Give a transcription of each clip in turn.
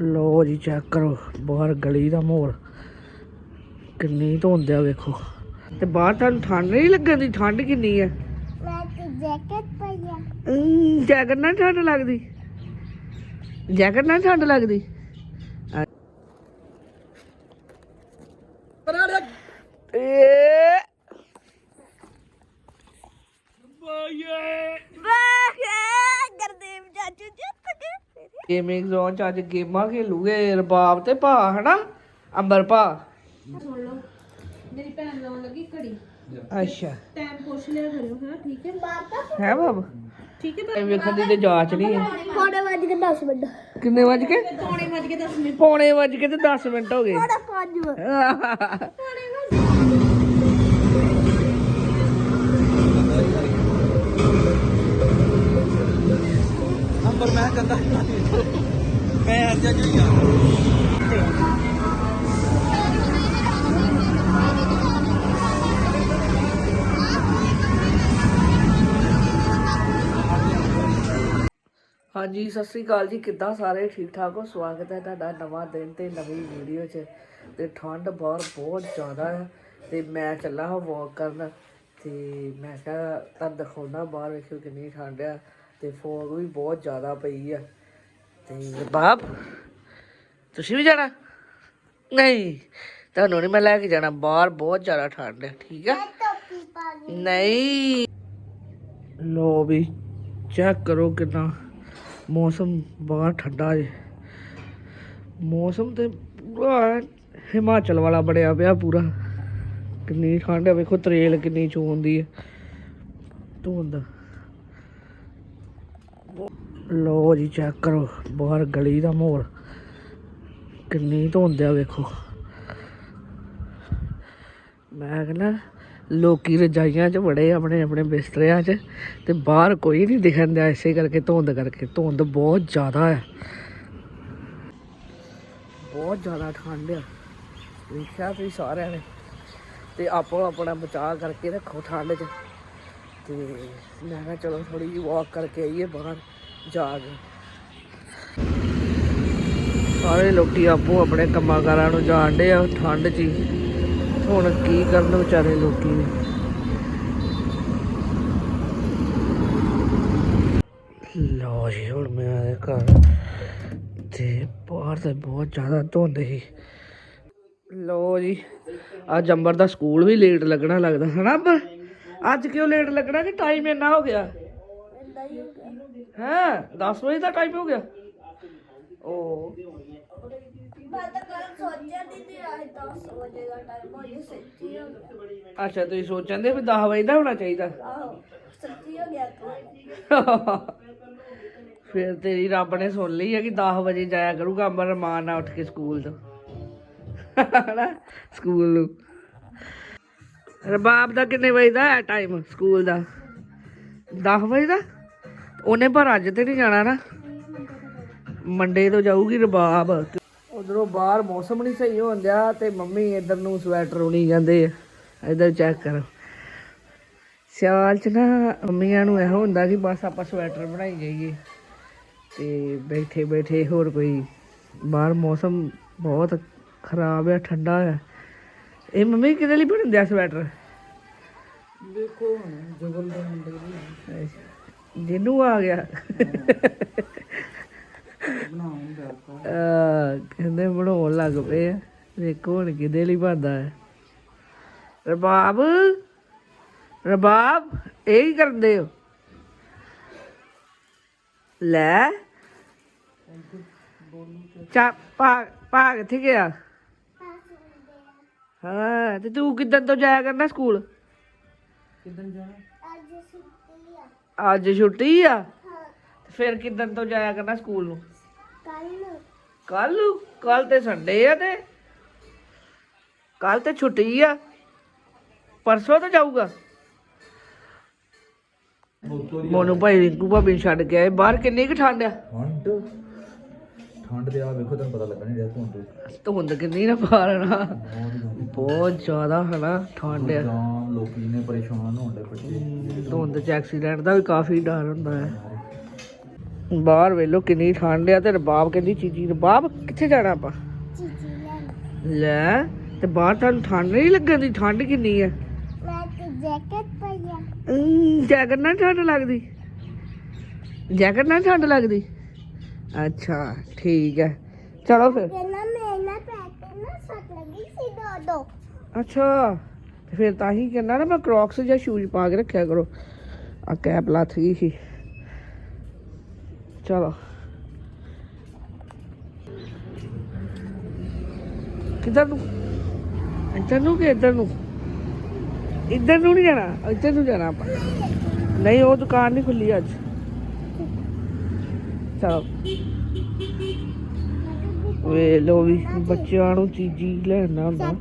ਲੋ ਜੀ ਚੈੱਕ ਕਰੋ ਬਾਹਰ ਗਲੀ ਦਾ ਮਾਹੌਲ। ਕਿੰਨੀ ਧੁੰਦ ਆ ਵੇਖੋ। ਤੇ ਬਾਹਰ ਤੁਹਾਨੂੰ ਠੰਡ ਨਹੀਂ ਲੱਗਦੀ ਠੰਡ ਕਿੰਨੀ ਹੈ ਮੈਂ ਤੇ ਜੈਕਟ ਅਮ, ਜੈਕਟ ਨਾਲ ਠੰਡ ਲੱਗਦੀ? ਜੈਕਟ ਨਾਲ ਠੰਡ ਲੱਗਦੀ ਏ ਗਰਦੇਵ ਚਾਚੂ ਜਿੱਤ ਗਏ ਗੇਮਿੰਗ ਜ਼ੋਨ ਚ ਅੱਜ ਗੇਮਾਂ ਖੇਲੂਗੇ ਰਬਾਬ ਤੇ ਭਾ ਹਨਾ? ਅੰਬਰ ਭਾ। ਸੁਣ ਲਓ। ਮੇਰੀ ਭੈਣ ਲਾਉਣ ਲੱਗੀ ਘੜੀ। ਅੱਛਾ। ਟਾਈਮ ਪੁੱਛ ਲਿਆ ਕਰਿਓ ਹਾਂ ਠੀਕ ਹੈ? ਹੈ ਬਾਬ? ਠੀਕ ਹੈ ਇਹ ਵੇਖਣ ਦੀ ਤੇ ਜਾਂਚ ਨਹੀਂ ਹੈ। ਪੌੜੇ ਵੱਜ ਕੇ 10 ਮਿੰਟ। ਕਿੰਨੇ ਵਜ ਕੇ ਪੌਣੇ ਵੱਜ ਕੇ 10 ਮਿੰਟ। ਪੌਣੇ ਵਜ ਕੇ ਤੇ 10 ਮਿੰਟ ਹੋ ਗਏ। 5 ਮਿੰਟ ਅੰਬਰ ਮੈਂ ਕਹਿੰਦਾ ਮੈਂ ਅੱਜ ਜੀ ਹਾਂਜੀ, ਸਤਿ ਸ੍ਰੀ ਅਕਾਲ ਜੀ। ਕਿੱਦਾਂ ਸਾਰੇ? ਠੀਕ ਠਾਕ ਹੋ? ਸਵਾਗਤ ਹੈ ਤੁਹਾਡਾ ਨਵਾਂ ਦਿਨ ਤੇ ਨਵੀਂ ਵੀਡੀਓ 'ਚ। ਤੇ ਠੰਡ ਬਾਹਰ ਬਹੁਤ ਜ਼ਿਆਦਾ ਹੈ ਤੇ ਮੈਂ ਚੱਲਾ ਹਾਂ ਵਾਕ ਕਰਨ। ਤੇ ਮੈਂ ਕਿਹਾ ਤਾਂ ਦਿਖਾਉਣਾ ਬਾਹਰ, ਵੇਖਿਓ ਕਿੰਨੀ ਠੰਡ ਆ। ਤੇ ਫੋਗ ਵੀ ਬਹੁਤ ਜ਼ਿਆਦਾ ਪਈ ਆ। ਤੇ ਬਾਪ ਤੁਸੀਂ ਵੀ ਜਾਣਾ? ਨਹੀਂ ਤੁਹਾਨੂੰ ਨਹੀਂ ਮੈਂ ਲੈ ਕੇ ਜਾਣਾ। ਬਾਹਰ ਬਹੁਤ ਜ਼ਿਆਦਾ ਠੰਡ ਹੈ ਠੀਕ ਹੈ ਲਈ ਨਹੀਂ। ਲੋ ਵੀ ਚੈੱਕ ਕਰੋ ਕਿੰਨਾ ਮੌਸਮ ਬਾਹਰ ਠੰਡਾ ਜੇ। ਮੌਸਮ ਤੇ ਪੂਰਾ ਹਿਮਾਚਲ ਵਾਲਾ ਬਣਿਆ ਪਿਆ ਪੂਰਾ। ਕਿੰਨੀ ਠੰਡ ਹੈ ਵੇਖੋ ਤਰੇਲ ਕਿੰਨੀ ਚੋਂਦੀ ਹੈ। ਧੁੰਦ। ਲੋ ਜੀ ਚੈੱਕ ਕਰੋ, ਬਾਹਰ ਗਲੀ ਦਾ ਮਾਹੌਲ। ਕਿੰਨੀ ਧੁੰਦ ਆ, ਵੇਖੋ। ਮੈਂ ਕਹਿੰਦਾ, ਲੋਕੀ ਰਜਾਈਆਂ 'ਚ ਬੜੇ ਆਪਣੇ ਆਪਣੇ ਬਿਸਤਰਿਆਂ 'ਚ ਤੇ ਬਾਹਰ ਕੋਈ ਨਹੀਂ ਦਿਖਣ ਦਿਆ, ਇਸੇ ਕਰਕੇ ਧੁੰਦ ਕਰਕੇ। ਧੁੰਦ ਬਹੁਤ ਜ਼ਿਆਦਾ ਹੈ। ਬਹੁਤ ਜ਼ਿਆਦਾ ਠੰਡ ਆ। ਵੇਖਿਆ ਤੁਸੀਂ ਸਾਰਿਆਂ ਨੇ। ਤੇ ਆਪੋ ਆਪਣਾ ਬਚਾਅ ਕਰਕੇ ਰੱਖੋ ਠੰਡ 'ਚ। ਤੇ ਮੈਂ ਕਿਹਾ ਚਲੋ ਥੋੜੀ ਜਿਹੀ ਵਾਕ ਕਰਕੇ ਆਈਏ ਬਾਹਰ ਜਾ ਕੇ। ਸਾਰੇ ਲੋਕੀ ਆਪੋ ਆਪਣੇ ਕੰਮਾਂ ਕਾਰਾਂ ਨੂੰ ਜਾਣਦੇ ਆ, ਠੰਡ 'ਚ ਹੀ। ਹੁਣ ਕੀ ਕਰਨ ਵਿਚਾਰੇ ਲੋਕੀ ਵੀ ਲਓ ਜੀ, ਹੁਣ ਮੈਂ ਆਇਆ ਘਰ ਤੇ ਬਾਹਰ ਤੇ ਬਹੁਤ ਜ਼ਿਆਦਾ ਧੁੰਦ ਸੀ। ਲਓ ਜੀ, ਅੱਜ ਅੰਬਰ ਦਾ ਸਕੂਲ ਵੀ ਲੇਟ ਲੱਗਣਾ ਲੱਗਦਾ, ਹਨਾ ਅੰਬਰ? ਅੱਜ ਕਿਉਂ ਲੇਟ ਲੱਗਣਾ ਕਿ ਟਾਈਮ ਇੰਨਾ ਹੋ ਗਿਆ? ਹੈ 10 ਵਜੇ ਦਾ ਟਾਈਮ ਹੋ ਗਿਆ। ਓ। ਮੈਂ ਤਾਂ ਕੱਲ ਸੋਚਿਆ ਦੀ ਤੇ ਅੱਜ 10 ਵਜੇ ਦਾ ਟਾਈਮ ਹੋ ਗਿਆ ਸੱਚੀ ਹੋ ਗਿਆ। ਅੱਛਾ ਤੁਸੀਂ ਸੋਚਦੇ ਵੀ 10 ਵਜੇ ਦਾ ਹੋਣਾ ਚਾਹੀਦਾ। ਫਿਰ ਤੇਰੀ ਰੱਬ ਨੇ ਸੁਣ ਲਈ ਹੈ ਕਿ 10 ਵਜੇ ਜਾਇਆ ਕਰੂਗਾ ਅੰਬਰ ਮਾਨ ਨਾਲ ਉੱਠ ਕੇ ਸਕੂਲ ਤੋਂ। ਸਕੂਲ ਨੂੰ। ਰਬਾਬ ਦਾ ਕਿੰਨੇ ਵਜੇ ਦਾ ਹੈ ਟਾਈਮ ਸਕੂਲ ਦਾ? 10 ਵਜੇ ਦਾ? ਉਹਨੇ ਪਰ ਅੱਜ ਤੇ ਨਹੀਂ ਜਾਣਾ ਨਾ। ਮੰਡੇ ਤੋਂ ਜਾਊਗੀ ਰਬਾਬ। ਉਧਰੋਂ ਬਾਹਰ ਮੌਸਮ ਨਹੀਂ ਸਹੀ ਹੋਣ ਦਿਆ ਤੇ ਮੰਮੀ ਇੱਧਰ ਨੂੰ ਸਵੈਟਰ ਉਣੀ ਜਾਂਦੇ ਆ। ਇੱਧਰ ਚੈੱਕ ਕਰੋ। ਸਿਆਲ ਚ ਨਾ ਮੰਮੀਆਂ ਨੂੰ ਇਹੋ ਹੁੰਦਾ ਕਿ ਬਸ ਆਪਾਂ ਸਵੈਟਰ ਬਣਾਈ ਜਾਈਏ। ਤੇ ਬੈਠੇ ਬੈਠੇ ਹੋਰ ਕੋਈ ਬਾਹਰ ਮੌਸਮ ਬਹੁਤ ਖਰਾਬ ਹੈ ਠੰਡਾ ਹੈ ਇਹ ਮੰਮੀ ਕਿਹਦੇ ਲਈ ਬਣਨ ਆ ਸਵੈਟਰ ਦੇਖੋ ਜਗਲ ਦੇ ਮੁੰਡੇ ਜਿਹਨੂੰ ਆ। ਗਿਆ। ਕਹਿੰਦੇ ਬਣਾਉਣ ਲੱਗ ਪਏ ਆ। ਵੇਖੋ ਹੁਣ ਕਿਹਦੇ ਲਈ ਬਣਦਾ ਹੈ। ਰਬਾਬ ਰਬਾਬ ਇਹ ਹੀ ਕਰਦੇ ਹੋ? ਲੈ। ਚਾ ਭਾਗ ਭਾਗ ਕਿੱਥੇ ਗਿਆ। ਹਾਂ ਤੇ ਤੂੰ ਕਿੱਦਣ ਤੋਂ ਜਾਇਆ ਕਰਨਾ ਸਕੂਲ? ਅੱਜ ਛੁੱਟੀ ਆ। ਅੱਜ ਛੁੱਟੀ ਆ? ਹਾਂ। ਤੇ ਫਿਰ ਕਿੱਦਣ ਤੋਂ ਜਾਇਆ ਕਰਨਾ ਸਕੂਲ ਨੂੰ? ਕੱਲ ਨੂੰ। ਕੱਲ ਕੱਲ ਤੇ ਸੰਡੇ ਆ ਤੇ। ਕੱਲ ਤੇ ਛੁੱਟੀ ਆ। ਪਰਸੋਂ ਤੇ ਜਾਊਗਾ। ਮੋਨੂ ਭਾਈ ਰਿੰਕੂ ਭਾਬੀ ਨੂੰ ਛੱਡ ਕੇ ਆਏ। ਬਾਹਰ ਕਿੰਨੀ ਕੁ ਠੰਡ ਆ? ਠੰਡ? ਠੰਡ ਦੇ ਆ ਵੇਖੋ ਤੁਹਾਨੂੰ ਪਤਾ ਲੱਗਾ ਨਹੀਂ ਰਿਹਾ ਧੁੰਦ। ਧੁੰਦ ਕਿੰਨੀ ਨਾ ਬਾਹਰ ਨਾ। ਬਹੁਤ ਜ਼ਿਆਦਾ। ਹਨਾ ਠੰਡ ਆ। ਜਾਂ ਲੋਕੀ ਨੇ ਪਰੇਸ਼ਾਨ ਹੋਣ ਦੇ ਬੱਚੇ ਧੁੰਦ ਚ ਐਕਸੀਡੈਂਟ ਦਾ ਵੀ ਕਾਫੀ ਡਰ ਹੁੰਦਾ ਹੈ। ਬਾਹਰ ਵੇਲੋ ਕਿੰਨੀ ਠੰਡ ਆ ਤੇ ਰਬਾਬ ਕਹਿੰਦੀ ਚੀਜੀ ਰਬਾਬ ਕਿੱਥੇ ਜਾਣਾ ਆਪਾਂ? ਚੀਚੀ ਲੈ ਤੇ ਬਾਹਰ ਤੁਹਾਨੂੰ ਠੰਡ ਨਹੀਂ ਲੱਗਣ ਦੀ ਠੰਡ ਕਿੰਨੀ ਆ? ਮੈਂ ਤੇ ਜੈਕਟ ਪਾਇਆ ਅਮ, ਜੈਕਟ ਨਾਲ ਠੰਡ ਲੱਗਦੀ। ਜੈਕਟ ਨਾਲ ਠੰਡ ਲੱਗਦੀ? ਅੱਛਾ ਠੀਕ ਹੈ ਚਲੋ ਫਿਰ ਕਹਿੰਦਾ ਮੈਂ ਨਾ ਪੈਕ ਨਾ ਸੱਟ ਲੱਗੀ ਸੀ ਦੋ ਦੋ ਅੱਛਾ ਤੇ ਫਿਰ ਤਾਂ ਹੀ ਕਹਿੰਦਾ ਨਾ ਮੈਂ ਕ੍ਰੌਕਸ ਜਾਂ ਸ਼ੂਜ਼ ਪਾ ਕੇ ਰੱਖਿਆ ਕਰੋ ਆ ਕੈਪ ਲੱਥ ਗਈ ਸੀ ਚਲੋ ਕਿੱਧਰ ਨੂੰ ਇੱਧਰ ਨੂੰ ਕਿ ਇੱਧਰ ਨੂੰ ਇੱਧਰ ਨੂੰ ਨਹੀਂ ਜਾਣਾ ਇੱਧਰ ਨੂੰ ਜਾਣਾ ਆਪਾਂ ਨਹੀਂ ਉਹ ਦੁਕਾਨ ਨਹੀਂ ਖੁੱਲੀ ਅੱਜ ਚਲੋ ਵੇ ਲੋ ਵੀ ਬੱਚਿਆਂ ਨੂੰ ਚੀਜ਼ੀ ਲੈਣਾ ਹੁੰਦਾ।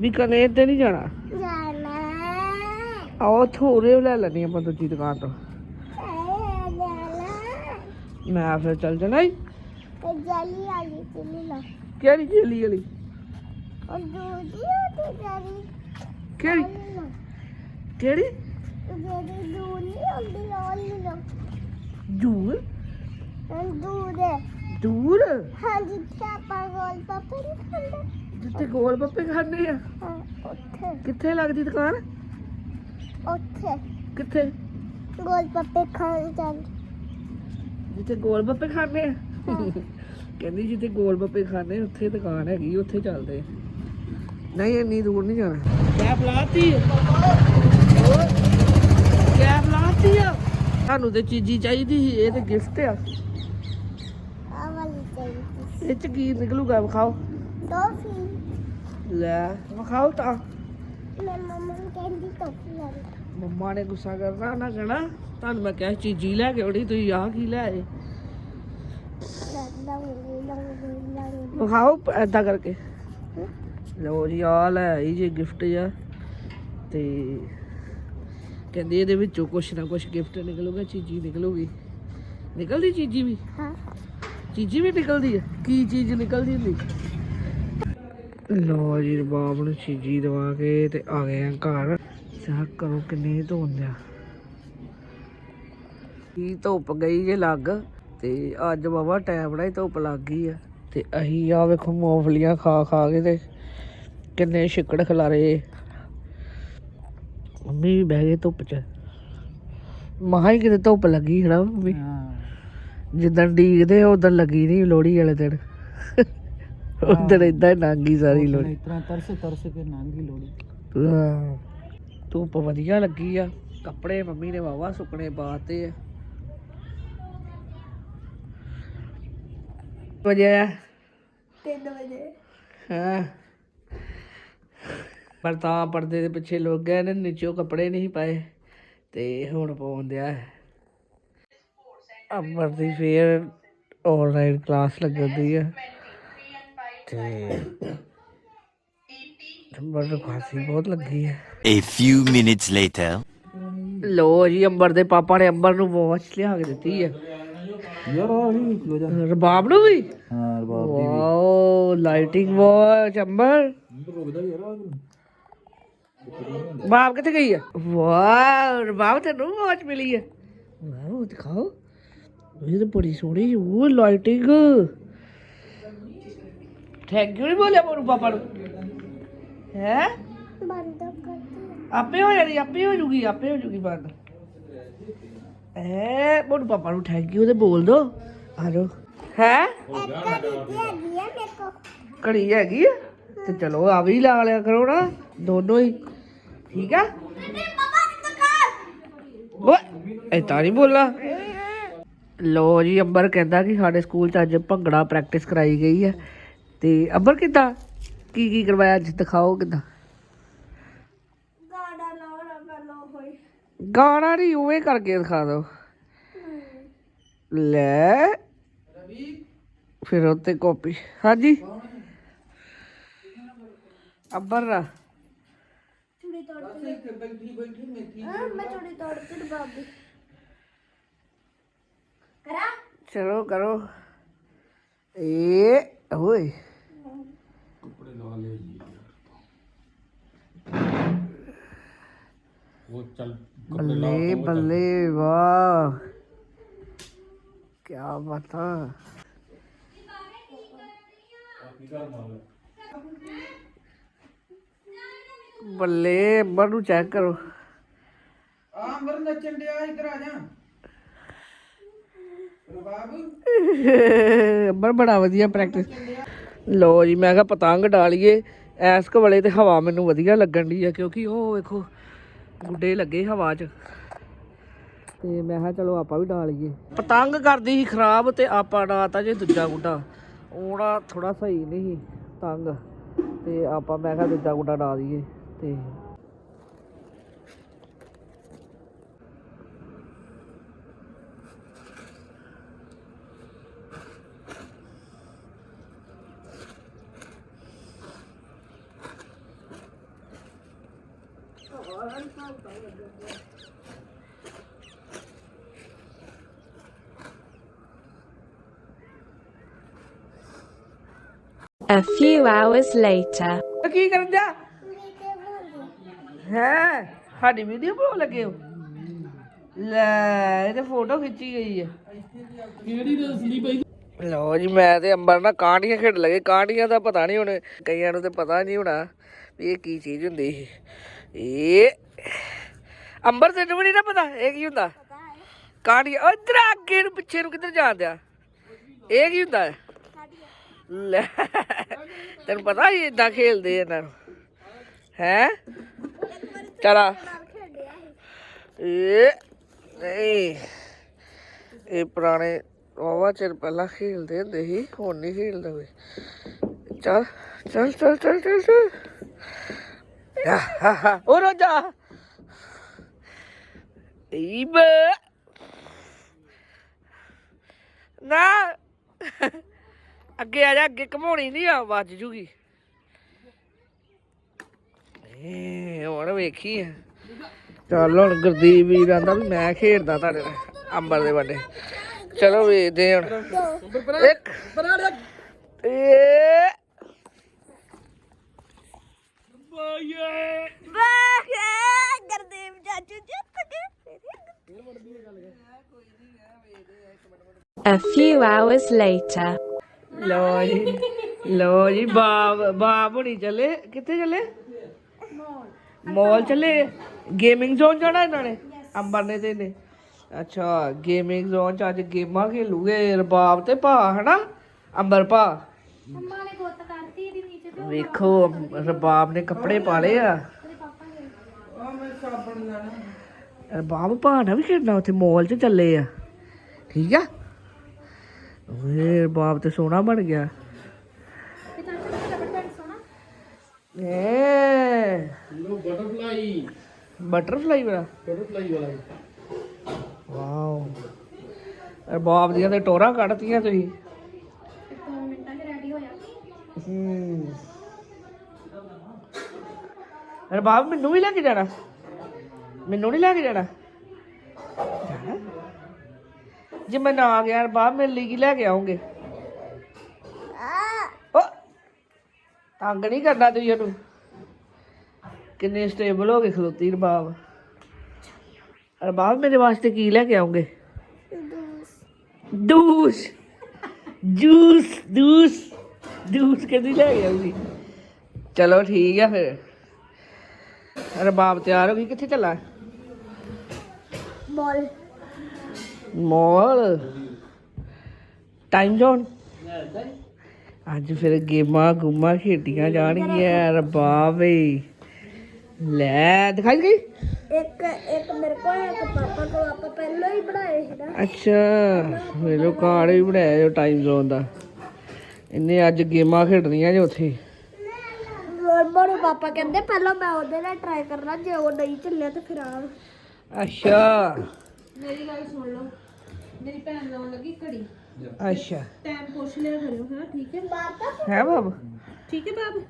ਵੀ ਕਨੇ ਤੇ ਨਹੀਂ ਜਾਣਾ? ਜਾਣਾ। ਆਓ ਥੋੜੇ ਲੈ ਲੈਣੀ ਆਪਾਂ ਦੂਜੀ ਦੁਕਾਨ ਤੋਂ। ਮੈਂ ਫਿਰ ਚੱਲ ਜਾਣਾ ਤੇ ਜਲੀ ਗਈ ਚਲੀ ਨਾ ਕਿਹੜੀ ਜੇਲੀ ਵਾਲੀ? ਉਹ ਦੂਜੀ ਉਹ ਜਲੀ ਕਿਹੜੀ? ਕਿਹੜੀ ਜਿਹੜੀ ਨਹੀਂ ਹੁੰਦੀ ਉਹ ਲੋ। ਦੂਰ ਦੂਰ ਦੂਰ ਹਾਂ ਜਿੱਥੇ ਆਪਾਂ ਗੋਲ ਪਾਪੇ ਨਹੀਂ ਖਾਂਦੇ ਜਿੱਥੇ ਗੋਲ ਗੱਪੇ ਖਾਂਦੇ ਆ ਹਾਂ ਉੱਥੇ ਕਿੱਥੇ ਲੱਗਦੀ ਦੁਕਾਨ ਉੱਥੇ ਕਿੱਥੇ ਗੋਲ ਪਾਪੇ ਖਾਣ ਚੱਲ ਜਿੱਥੇ ਗੋਲ ਗੱਪੇ ਖਾਂਦੇ ਆ ਕਹਿੰਦੀ ਜਿੱਥੇ ਗੋਲ ਗੱਪੇ ਖਾਂਦੇ ਉੱਥੇ ਦੁਕਾਨ ਹੈਗੀ ਉੱਥੇ ਚੱਲਦੇ ਆ ਨਹੀਂ ਇੰਨੀ ਦੂਰ ਨਹੀਂ ਜਾਣਾ ਕੈਪ ਲਾਤੀ ਕੈਪ ਲਾਤੀ ਆ ਤੁਹਾਨੂੰ ਤੇ ਚੀਜ਼ੀ ਚਾਹੀਦੀ ਸੀ ਇਹ ਤੇ ਗਿਫਟ ਆ। ਆ ਵਾਲੀ ਚਾਹੀਦੀ ਇਹ ਚ ਕੀ ਨਿਕਲੂਗਾ ਵਿਖਾਓ। ਟੋਫੀ। ਲੈ ਵਿਖਾਓ ਤਾਂ। ਮੈਂ ਮਮਾ ਨੂੰ ਕਹਿੰਦੀ ਟੋਫੀ ਲੈ ਲੈ। ਮੰਮਾ ਨੇ ਗੁੱਸਾ ਕਰਨਾ ਨਾ ਕਹਿਣਾ ਤੁਹਾਨੂੰ ਮੈਂ ਕਿਹਾ ਚੀਜ਼ੀ ਲੈ ਕੇ ਆਉਣੀ ਤੁਸੀਂ ਆਹ ਕੀ ਲੈ ਆਏ? ਵਿਖਾਓ ਐਦਾਂ ਕਰਕੇ। ਲਓ ਜੀ ਆ ਲੈ ਆਈ ਜੀ ਗਿਫਟ ਆ ਤੇ ਕਹਿੰਦੇ ਇਹਦੇ ਵਿੱਚੋਂ ਕੁਛ ਨਾ ਕੁਛ ਗਿਫਟ ਨਿਕਲੂਗਾ ਚੀਜ਼ੀ ਨਿਕਲੂਗੀ। ਨਿਕਲਦੀ ਚੀਜ਼ੀ ਵੀ? ਹਾਂ। ਚੀਜ਼ੀ ਵੀ ਨਿਕਲਦੀ ਹੈ ਕੀ ਚੀਜ਼ ਨਿਕਲਦੀ ਹੁੰਦੀ? ਲੋ ਜੀ ਬਾਬ ਨੂੰ ਚੀਜ਼ੀ ਦਵਾ ਕੇ ਤੇ ਆ ਗਏ ਆ ਘਰ। ਚੈੱਕ ਕਰੋ ਕਿੰਨੀ ਧੁੰਦ ਆ। ਕੀ ਧੁੱਪ ਗਈ ਜੇ ਲੱਗ? ਤੇ ਅੱਜ ਬਾਬਾ ਟਾਈਮ ਨਾਲ ਹੀ ਧੁੱਪ ਲੱਗ ਗਈ ਆ। ਤੇ ਅਹੀਂ ਆ ਵੇਖੋ ਮੂੰਗਫਲੀਆਂ ਖਾ ਖਾ ਕੇ ਤੇ ਕਿੰਨੇ ਛਿੱਕੜ ਖਲਾਰੇ। ਮੰਮੀ ਵੀ ਬਹਿ ਗਏ ਧੁੱਪ 'ਚ। ਮਹਾ ਹੀ ਕਿਤੇ ਧੁੱਪ ਲੱਗੀ ਹੈ ਨਾ ਮੰਮੀ। ਜਿੱਦਣ ਡੀਕਦੇ ਉਦੋਂ ਲੱਗੀ ਨਹੀਂ ਲੋਹੜੀ ਵਾਲੇ ਦਿਨ। ਉਦੋਂ ਇਦਾਂ ਨਾਂਗੀ ਸਾਰੀ ਲੋਹੜੀ। ਇਤਨਾ ਤਰਸ ਤਰਸ ਕੇ ਨਾਂਗੀ ਲੋੜੀ ਧੁੱਪ ਵਧੀਆ ਲੱਗੀ ਆ। ਕੱਪੜੇ ਮੰਮੀ ਨੇ ਵਾਵਾ ਸੁੱਕਣੇ ਪਾਤੇ ਆ। ਵਜੇ ਆ 3 ਵਜੇ। ਹਾਂ। ਪਰ ਤਾਂ ਪਰਦੇ ਦੇ ਪਿੱਛੇ ਲੋਕ ਗਏ ਨੇ ਨੀਚੋਂ ਕੱਪੜੇ ਨਹੀਂ ਪਾਏ ਤੇ ਹੁਣ ਪਾਉਣ ਦਿਆ ਅਮਰ ਦੀ ਫੇਰ ਆਨਲਾਈਨ ਕਲਾਸ ਲੱਗਦੀ ਆ। ਤੇ ਅੰਬਰ ਨੂੰ ਖਾਂਸੀ ਬਹੁਤ ਲੱਗੀ ਆ। A few minutes later. ਲੋ ਜੀ ਅੰਬਰ ਦੇ ਪਾਪਾ ਨੇ ਅੰਬਰ ਨੂੰ ਵਾਚ ਲਿਆ ਕੇ ਦਿੱਤੀ ਆ। ਯਾਰ ਆ ਵੀ ਖਲੋ ਜਾ। ਰਬਾਬ ਨੂੰ ਵੀ? ਹਾਂ ਰਬਾਬ ਵਾਓ ਲਾਈਟਿੰਗ ਵਾਚ ਅੰਬਰ ਰੁਕਦਾ ਯਾਰ ਆ ਬਾਪ ਕਿੱਥੇ ਗਈ ਆ? ਵਾਹ ਰਬਾਬ ਤੈਨੂੰ ਵਾਚ ਮਿਲੀ ਆ। ਵਾਓ ਦਿਖਾਓ। ਇਹ ਤਾਂ ਬੜੀ ਸੋਹਣੀ ਉਹ ਲਾਈਟਿੰਗ ਥੈਂਕ ਯੂ ਨਹੀਂ ਬੋਲਿਆ ਮੋਰੂ ਪਾਪਾ ਨੂੰ। ਹੈ? ਬੰਦ ਕਰ ਆਪੇ ਹੋ ਜਾਣੀ ਆਪੇ ਹੋ ਜੂਗੀ ਆਪੇ ਹੋ ਜੂਗੀ ਬੰਦ। ਐ ਮੋਰੂ ਪਾਪਾ ਨੂੰ ਥੈਂਕ ਯੂ ਤੇ ਬੋਲ ਦੋ। ਆ ਜਾਓ ਹੈ? ਇੱਕ ਦਿੱਤੀ ਹੈਗੀ ਆ ਮੇਰੇ ਕੋ ਘੜੀ ਹੈਗੀ ਆ? ਤੇ ਚਲੋ ਆ ਵੀ ਲਾ ਲਿਆ ਕਰੋ ਨਾ। ਦੋਨੋਂ ਹੀ। ਠੀਕ ਆ? ਓਏ ਐਤਾ ਨਹੀਂ ਬੋਲਣਾ। ਲੋ ਜੀ ਅੰਬਰ ਕਹਿੰਦਾ ਕਿ ਸਾਡੇ ਸਕੂਲ ਚ ਅੱਜ ਭੰਗੜਾ ਪ੍ਰੈਕਟਿਸ ਕਰਾਈ ਗਈ ਹੈ ਤੇ ਅੰਬਰ ਕਿੱਦਾਂ? ਕੀ ਕੀ ਕਰਵਾਇਆ ਅੱਜ? ਦਿਖਾਓ ਕਿੱਦਾਂ? ਗਾਣਾ ਲਾਉਣਾ ਪਹਿਲਾਂ ਹੋਈ ਗਾਣਾ ਨਹੀਂ ਉਵੇਂ ਕਰਕੇ ਦਿਖਾ ਦਿਓ ਲੈ। ਫਿਰ ਉੱਤੇ ਕਾਪੀ ਹਾਂਜੀ। ਅੰਬਰ ਰਾ ਚੁੜੀ ਤੋੜ ਕੇ ਹਾਂ ਮੈਂ ਚੁੜੀ ਤੋੜ ਕੇ ਬਾਬੀ ਕਰਾ ਚਲੋ ਕਰੋ ਏ ਓਏ ਉਹ ਚੱਲ ਬੱਲੇ ਬੱਲੇ ਵਾਹ ਕੀ ਬਾਤਾਂ ਬੱਲੇ ਅੰਬਰ ਨੂੰ ਚੈੱਕ ਕਰੋ। ਆਮਰ ਨੱਚਣ ਡਿਆ ਇੱਧਰ ਆ ਜਾ। ਰਬਾਬ ਅੰਬਰ ਬੜਾ ਵਧੀਆ ਪ੍ਰੈਕਟਿਸ ਲੋ ਜੀ ਮੈਂ ਕਿਹਾ ਪਤੰਗ ਡਾਲੀਏ। ਐਸਕ ਵਾਲੇ ਤੇ ਹਵਾ ਮੈਨੂੰ ਵਧੀਆ ਲੱਗਣ ਦੀ ਆ ਕਿਉਂਕਿ ਉਹ ਵੇਖੋ ਗੁੱਡੇ ਲੱਗੇ ਹਵਾ 'ਚ। ਤੇ ਮੈਂ ਕਿਹਾ ਚਲੋ ਆਪਾਂ ਵੀ ਡਾਲੀਏ। ਪਤੰਗ ਕਰਦੀ ਸੀ ਖਰਾਬ ਤੇ ਆਪਾਂ ਡਾਤਾ ਜੇ ਦੂਜਾ ਗੁੱਡਾ। ਉਹਦਾ ਥੋੜਾ ਸਹੀ ਨਹੀਂ ਸੀ ਤੰਗ। ਤੇ ਆਪਾਂ ਮੈਂ ਕਿਹਾ ਦੂਜਾ ਗੁੱਡਾ ਡਾ ਦਈਏ। ਤੇ A few hours later. ਤੇ ਕੀ ਕਰਨ ਜਾ ਹੈ? ਸਾਡੀ ਵੀਡੀਓ ਬਣਾਉਣ ਲੱਗੇ ਹੋ? ਲੈ ਇਹ ਤੇ ਫੋਟੋ ਖਿੱਚੀ ਗਈ ਹੈ ਕਿਹੜੀ ਦੱਸਦੀ ਪਈ ਲੋ ਜੀ ਮੈਂ ਤੇ ਅੰਬਰ ਨਾਲ ਕਾਂਡੀਆਂ ਖੇਡ ਲਗੇ। ਕਾਂਡੀਆਂ ਦਾ ਪਤਾ ਨਹੀਂ ਹੁਣ ਕਈਆਂ ਨੂੰ ਤੇ ਪਤਾ ਨਹੀਂ ਹੋਣਾ ਵੀ ਇਹ ਕੀ ਚੀਜ਼ ਹੁੰਦੀ ਸੀ। ਇਹ ਅੰਬਰ ਤੈਨੂੰ ਵੀ ਨਹੀਂ ਨਾ ਪਤਾ ਇਹ ਕੀ ਹੁੰਦਾ? ਕਾਂਡੀਆਂ ਉਹ ਇੱਧਰ ਅੱਗੇ ਨੂੰ ਪਿੱਛੇ ਨੂੰ ਕਿੱਧਰ ਜਾਂਦਿਆ ਇਹ ਕੀ ਹੁੰਦਾ? ਹੈ ਲੈ ਤੈਨੂੰ ਪਤਾ ਹੀ ਇਦਾਂ ਖੇਲਦੇ ਇਹਨਾਂ ਨੂੰ? ਹੈ? ਚਲਾ ਇਹ ਨਹੀਂ। ਇਹ ਪੁਰਾਣੇ ਵਾਵਾ ਚਿਰ ਪਹਿਲਾਂ ਖੇਲਦੇ ਹੁੰਦੇ ਸੀ, ਹੁਣ ਨਹੀਂ ਖੇਲਦਾ ਕੋਈ ਚਲ, ਚੱਲ ਚਲ, ਚੱਲ ਚੱਲ ਚੱਲ। ਉਹ ਰੋ ਜਾ ਨਾ। ਅੱਗੇ ਆ ਜਾ, ਅੱਗੇ ਘਮਾਉਣੀ ਨਹੀਂ ਆ, ਵੱਜ ਜੂਗੀ ਏ ਹੁਣ ਵੇਖੀ ਆ। ਚੱਲ ਹੁਣ ਗੁਰਦੀਪ ਵੀਰ ਆਂਦਾ ਵੀ ਮੈਂ ਖੇਡਦਾ ਤੁਹਾਡੇ ਨਾਲ ਅੰਬਰ ਦੇ ਵੱਡੇ। ਚਲੋ ਵੇਖਦੇ ਹਾਂ ਹੁਣ। ਇੱਕ ਏ ਵਾਹ ਗਰਦੇਵ ਚਾਚੂ ਜਿੱਤ ਗਏ A few hours later. ਲੋ ਜੀ ਲੋ ਜੀ ਬਾਬ ਬਾਬ ਹੁਣੀ ਚੱਲੇ। ਕਿੱਥੇ ਚੱਲੇ? ਮਾਲ ਚੱਲੇ? ਗੇਮਿੰਗ ਜ਼ੋਨ ਜਾਣਾ ਇਹਨਾਂ ਨੇ? ਅੰਬਰ ਨੇ ਤੇ ਨੇ ਅੱਛਾ ਗੇਮਿੰਗ ਜ਼ੋਨ ਚ ਅੱਜ ਗੇਮਾਂ ਖੇਲੂਗੇ ਰਬਾਬ ਤੇ ਭਾ ਹਨਾ? ਅੰਬਰ ਭਾ। ਮੰਮਾ ਨੇ ਗੁੱਤ ਕਰਤੀ ਇਹਦੀ ਨੀਚੇ ਤੇ ਵੇਖੋ ਰਬਾਬ ਨੇ ਕੱਪੜੇ ਪਾ ਲਏ ਆ। ਰਬਾਬ ਭਾ ਨਾ। ਵੀ ਖੇਡਣਾ ਉੱਥੇ ਮਾਲ ਚ ਚੱਲੇ ਆ। ਠੀਕ ਆ? ਓਏ ਰਬਾਬ ਤੇ ਸੋਹਣਾ ਬਣ ਗਿਆ ਤੇ ਚਾਚਾ ਦਾ ਰਬੜ ਬੈਂਡ ਸੋਣਾ ਬਟਰਫਲਾਈ ਬਟਰਫਲਾਈ ਵਾਲਾ? ਬਟਰਫਲਾਈ ਵਾਲਾ ਵਾਓ। ਰਬਾਬ ਦੀਆਂ ਤੇ ਟੋਰਾਂ ਕੱਢਤੀਆਂ ਤੁਸੀਂ। ਮਿੰਟਾਂ 'ਚ ਰੈਡੀ ਹੂੰ ਮੈਨੂੰ ਵੀ ਲੈ ਕੇ ਜਾਣਾ। ਮੈਨੂੰ ਨਹੀਂ ਲੈ ਕੇ ਜਾਣਾ। ਜਾਣਾ? ਜੇ ਮੈਂ ਨਾ ਗਿਆ ਰਬਾਬ ਮੇਰੇ ਲਈ ਕੀ ਲੈ ਕੇ ਆਉਂਗੇ? ਤੰਗ ਨਹੀਂ ਕਰਨਾ ਤੁਸੀਂ ਇਹਨੂੰ ਕਿੰਨੇ ਸਟੇਬਲ ਹੋ ਗਏ ਖਲੋਤੀ ਰਬਾਬ। ਰਬਾਬ ਮੇਰੇ ਵਾਸਤੇ ਕੀ ਲੈ ਕੇ ਆਉਂਗੇ? ਦੂਸ। ਜੂਸ ਦੂਸ। ਜੂਸ ਕਦੀ ਲੈ ਕੇ ਆਉਂਗੀ? ਚਲੋ ਠੀਕ ਆ ਫਿਰ। ਰਬਾਬ ਤਿਆਰ ਹੋ ਗਈ ਕਿੱਥੇ ਚੱਲਾ? ਬੋਲ ਮਾਲ ਟਾਈਮ ਜ਼ੋਨ ਅੱਜ ਫਿਰ ਗੇਮਾਂ ਗੁੰਮਾਂ ਖੇਡੀਆਂ ਜਾਣਗੀਆਂ ਰਬਾਬੇ ਲੈ ਦਿਖਾਈ ਗਈ? ਇੱਕ ਇੱਕ ਮੇਰੇ ਕੋਲ ਇੱਕ ਪਾਪਾ ਕੋਲ ਆਪਾਂ ਪਹਿਲਾਂ ਹੀ ਬਣਾਏ ਸੀ ਨਾ। ਅੱਛਾ ਮੇਰੇ ਕਾਰਡ ਵੀ ਬਣਾਇਆ ਜੋ ਟਾਈਮ ਜ਼ੋਨ ਦਾ। ਇਹਨੇ ਅੱਜ ਗੇਮਾਂ ਖੇਡਣੀਆਂ ਜੇ ਉੱਥੇ। ਮੇਰੇ ਪਾਪਾ ਕਹਿੰਦੇ ਪਹਿਲਾਂ ਮੈਂ ਉਹਦੇ ਨਾਲ ਟਰਾਈ ਕਰਨਾ ਜੇ ਉਹ ਨਹੀਂ ਚੱਲਿਆ ਤਾਂ ਫਿਰ ਆ ਅੱਛਾ। ਮੇਰੀ ਗੱਲ ਸੁਣ ਲਓ। ਮੇਰੀ ਭੈਣ ਲਾਉਣ ਲੱਗੀ ਘੜੀ। ਅੱਛਾ। ਟਾਈਮ ਪੁੱਛ ਲਿਆ ਕਰਿਓ ਹਾਂ ਠੀਕ ਹੈ? ਹੈ ਬਾਬ? ਠੀਕ ਹੈ ਬਾਬ?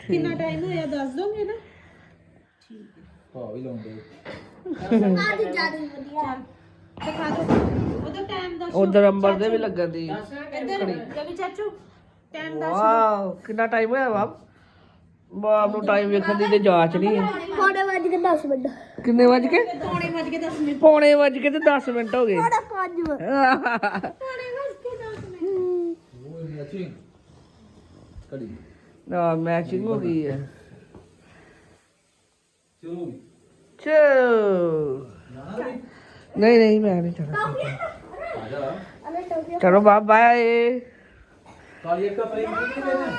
ਕਿੰਨਾ ਟਾਈਮ ਹੋਇਆ ਦੱਸ ਦੋਗੇ ਨਾ? ਭਾਅ ਵੀ ਲਾਉਂਦੇ ਅੱਜ ਜ਼ਿਆਦਾ ਵਧੀਆ। ਦਿਖਾ ਦਿਓ ਉਹਦਾ ਟਾਈਮ ਦੱਸ ਉਧਰ ਅੰਬਰ ਦੇ ਵੀ ਲੱਗਣ ਦੀ। ਇੱਧਰ ਰਵੀ ਚਾਚੂ ਟਾਈਮ ਦੱਸ ਵਾਓ ਕਿੰਨਾ ਟਾਈਮ ਹੋਇਆ ਬਾਬ? ਬਾਪ ਨੂੰ ਟਾਈਮ ਵੇਖਣ ਦੀ ਤੇ ਜਾਂਚ ਨਹੀਂ ਹੈ। ਪੌਣੇ ਵੱਜ ਕੇ 10 ਮਿੰਟ। ਕਿੰਨੇ ਵਜ ਕੇ ਪੌਣੇ ਵਜ ਕੇ 10 ਮਿੰਟ। ਪੌਣੇ ਵਜ ਕੇ ਤੇ 10 ਮਿੰਟ ਹੋ ਗਏ। ਪੌਣੇ 5 ਮਿੰਟ ਉਹ ਮੈਚਿੰਗ ਕੜੀ ਮੈਚਿੰਗ ਹੋ ਗਈ ਹੈ ਚਲੋ ਚਲੋ ਨਹੀਂ ਨਹੀਂ ਮੈਂ ਨਹੀਂ ਚੜਾ ਆ ਜਾ ਅਰੇ ਟੋਪੀ ਚਲੋ ਬਾਏ ਬਾਏ ਕਾਲੀ ਇੱਕ ਪਈ ਕਿੱਥੇ ਗਏ ਨੇ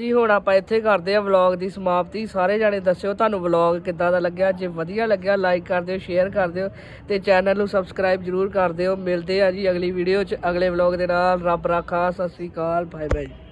ਜੀ, ਹੁਣ ਆਪਾਂ ਇੱਥੇ ਕਰਦੇ ਆ ਵਲੌਗ ਦੀ ਸਮਾਪਤੀ। ਸਾਰੇ ਜਾਣੇ ਦੱਸਿਓ ਤੁਹਾਨੂੰ ਵਲੌਗ ਕਿੱਦਾਂ ਦਾ ਲੱਗਿਆ। ਜੇ ਵਧੀਆ ਲੱਗਿਆ ਲਾਈਕ ਕਰ ਦਿਓ ਸ਼ੇਅਰ ਕਰ ਦਿਓ ਤੇ ਚੈਨਲ ਨੂੰ ਸਬਸਕ੍ਰਾਈਬ ਜਰੂਰ ਕਰ ਦਿਓ। ਮਿਲਦੇ ਆ ਜੀ ਅਗਲੀ ਵੀਡੀਓ 'ਚ। ਅਗਲੇ ਵਲੌਗ ਦੇ ਨਾਲ। ਰੱਬ ਰਾਖਾ ਸਤਿ ਸ੍ਰੀ ਅਕਾਲ। Bye bye